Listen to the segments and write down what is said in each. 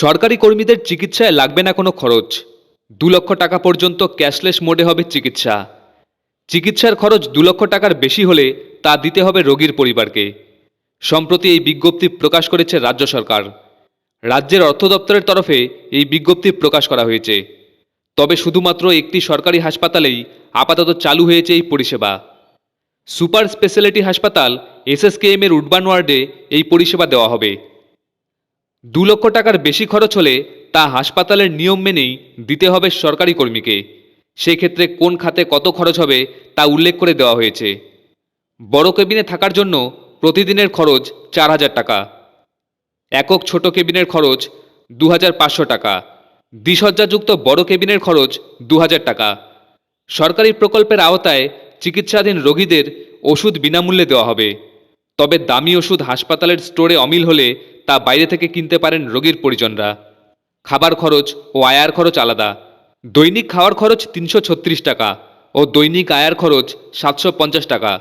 সরকারি কর্মীদের চিকিৎসায় লাগবে না কোনো খরচ। দু লক্ষ টাকা পর্যন্ত ক্যাশলেস মোডে হবে চিকিৎসা। চিকিৎসার খরচ দু লক্ষ টাকার বেশি হলে তা দিতে হবে রোগীর পরিবারকে। সম্প্রতি এই বিজ্ঞপ্তি প্রকাশ করেছে রাজ্য সরকার। রাজ্যের অর্থ দপ্তরের তরফে এই বিজ্ঞপ্তি প্রকাশ করা হয়েছে। তবে শুধুমাত্র একটি সরকারি হাসপাতালেই আপাতত চালু হয়েছে এই পরিষেবা। সুপার স্পেশালিটি হাসপাতাল এসএসকেএম এর উডবান ওয়ার্ডে এই পরিষেবা দেওয়া হবে। দু লক্ষ টাকার বেশি খরচ হলে তা হাসপাতালের নিয়ম মেনেই দিতে হবে সরকারি কর্মীকে। সেক্ষেত্রে কোন খাতে কত খরচ হবে তা উল্লেখ করে দেওয়া হয়েছে। বড় কেবিনে থাকার জন্য প্রতিদিনের খরচ চার হাজার টাকা। একক ছোট কেবিনের খরচ দু হাজার পাঁচশো টাকা। দ্বিসজ্জাযুক্ত বড় কেবিনের খরচ দু হাজার টাকা। সরকারি প্রকল্পের আওতায় চিকিৎসাধীন রোগীদের ওষুধ বিনামূল্যে দেওয়া হবে। তবে দামি ওষুধ হাসপাতালের স্টোরে অমিল হলে তা বাইরে থেকে কিনতে পারেন রোগীর পরিজনরা। খাবার খরচ ও আয়ার খরচ আলাদা। দৈনিক খাওয়ার খরচ তিনশো ছত্রিশ টাকা ও দৈনিক আয়ার খরচ সাতশো পঞ্চাশ টাকা।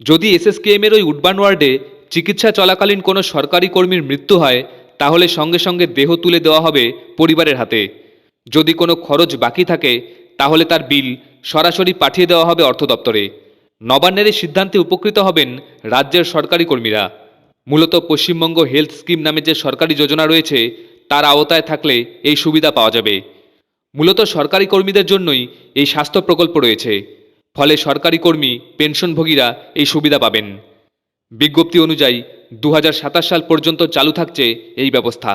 যদি এসএসকেএম এর ওই উডবান ওয়ার্ডে চিকিৎসা চলাকালীন কোনো সরকারি কর্মীর মৃত্যু হয়, তাহলে সঙ্গে সঙ্গে দেহ তুলে দেওয়া হবে পরিবারের হাতে। যদি কোনো খরচ বাকি থাকে, তাহলে তার বিল সরাসরি পাঠিয়ে দেওয়া হবে অর্থ দপ্তরে নবান্নের এই সিদ্ধান্তে উপকৃত হবেন রাজ্যের সরকারি কর্মীরা। মূলত পশ্চিমবঙ্গ হেলথ স্কিম নামে যে সরকারি যোজনা রয়েছে, তার আওতায় থাকলে এই সুবিধা পাওয়া যাবে। মূলত সরকারি কর্মীদের জন্যই এই স্বাস্থ্য প্রকল্প রয়েছে। ফলে সরকারি কর্মী, পেনশনভোগীরা এই সুবিধা পাবেন। বিজ্ঞপ্তি অনুযায়ী দু হাজার সাতাশ সাল পর্যন্ত চালু থাকছে এই ব্যবস্থা।